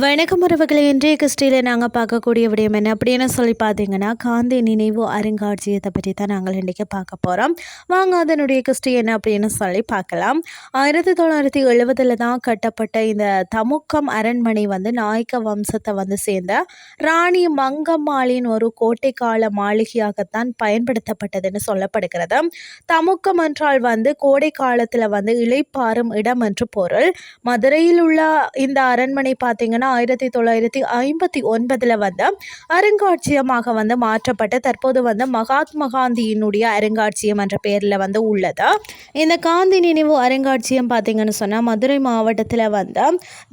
வணக்கம் உறவுகளை இன்றைய கிறிஸ்டியில் நாங்கள் பார்க்கக்கூடிய விடயம் என்ன? அப்படின்னு சொல்லி பார்த்தீங்கன்னா காந்தி நினைவு அருங்காட்சியத்தை பற்றி தான் நாங்கள் இன்றைக்கி பார்க்க போகிறோம் வாங்க அதனுடைய கிறிஸ்டி என்ன அப்படின்னு சொல்லி பார்க்கலாம். ஆயிரத்தி தொள்ளாயிரத்தி எழுபதில் தான் கட்டப்பட்ட இந்த தமுக்கம் அரண்மனை வந்து நாயக்க வம்சத்தை வந்து சேர்ந்த ராணி மங்கம்மாளின் ஒரு கோட்டை கால மாளிகையாகத்தான் பயன்படுத்தப்பட்டதுன்னு சொல்லப்படுகிறது. தமுக்கம் என்றால் வந்து கோடை காலத்தில் வந்து இழைப்பாறும் இடம் என்று பொருள். மதுரையில் உள்ள இந்த அரண்மனை பார்த்தீங்கன்னா பார்த்தீங்கன்னா ஆயிரத்தி தொள்ளாயிரத்தி ஐம்பத்தி ஒன்பதில் வந்து அருங்காட்சியகமாக வந்து மாற்றப்பட்டு தற்போது வந்து மகாத்மா காந்தியினுடைய அருங்காட்சியம் என்ற பெயரில் வந்து உள்ளது. இந்த காந்தி நினைவு அருங்காட்சியம் பார்த்தீங்கன்னு சொன்னால் மதுரை மாவட்டத்தில் வந்து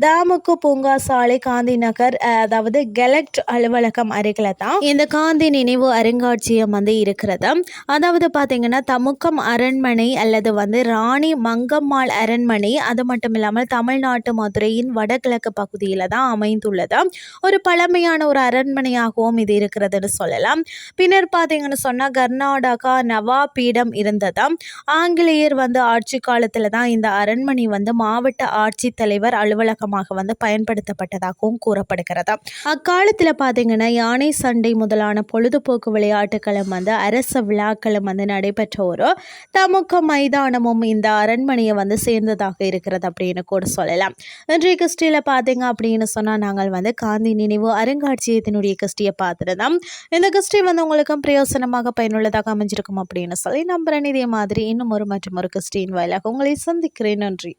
தாமுக்கு பூங்கா சாலை காந்தி நகர் அதாவது கெலக்ட் அலுவலகம் அருகில் தான் இந்த காந்தி நினைவு அருங்காட்சியம் வந்து இருக்கிறது. அதாவது பார்த்தீங்கன்னா தமுக்கம் அரண்மனை அல்லது வந்து ராணி மங்கம்மாள் அரண்மனை அது மட்டும் இல்லாமல் தமிழ்நாட்டு மதுரையின் வடகிழக்கு பகுதியில் தான் அமைந்துள்ளது. ஒரு பழமையான ஒரு அரண்மனையாகவும் இது இருக்கிறதுன்னு சொல்லலாம். பின்னர் பார்த்தீங்கன்னு சொன்னால் கர்நாடகா நவாபீடம் இருந்தது. ஆங்கிலேயர் வந்து ஆட்சி காலத்தில் தான் இந்த அரண்மனை வந்து மாவட்ட ஆட்சித்தலைவர் அலுவலகமாக வந்து பயன்படுத்தப்பட்டதாகவும் கூறப்படுகிறது. அக்காலத்தில் பார்த்தீங்கன்னா யானை சண்டை முதலான பொழுதுபோக்கு விளையாட்டுகளும் வந்து அரச விழாக்களும் வந்து நடைபெற்ற ஒரு தமுக மைதானமும் இந்த அரண்மனையை வந்து சேர்ந்ததாக இருக்கிறது அப்படின்னு கூட சொல்லலாம். இன்றைய கிறிஸ்டியில் பார்த்தீங்க அப்படின்னு சொன்னால் நாங்கள் வந்து காந்தி நினைவு அருங்காட்சியகத்தினுடைய கிறிஸ்டியை பார்த்துருந்தோம் இந்த கிறிஸ்டி வந்து உங்களுக்கும் பிரயோசனமாக பயனுள்ளதாக அமைஞ்சிருக்கும் அப்படின்னு சொல்லி நம்புகிறேன் இதே மாதிரி இன்னும் ஒரு மற்றும் ஒரு கிறிஸ்டியின் வாயிலாக உங்களை சந்திக்கிறேன். நன்றி.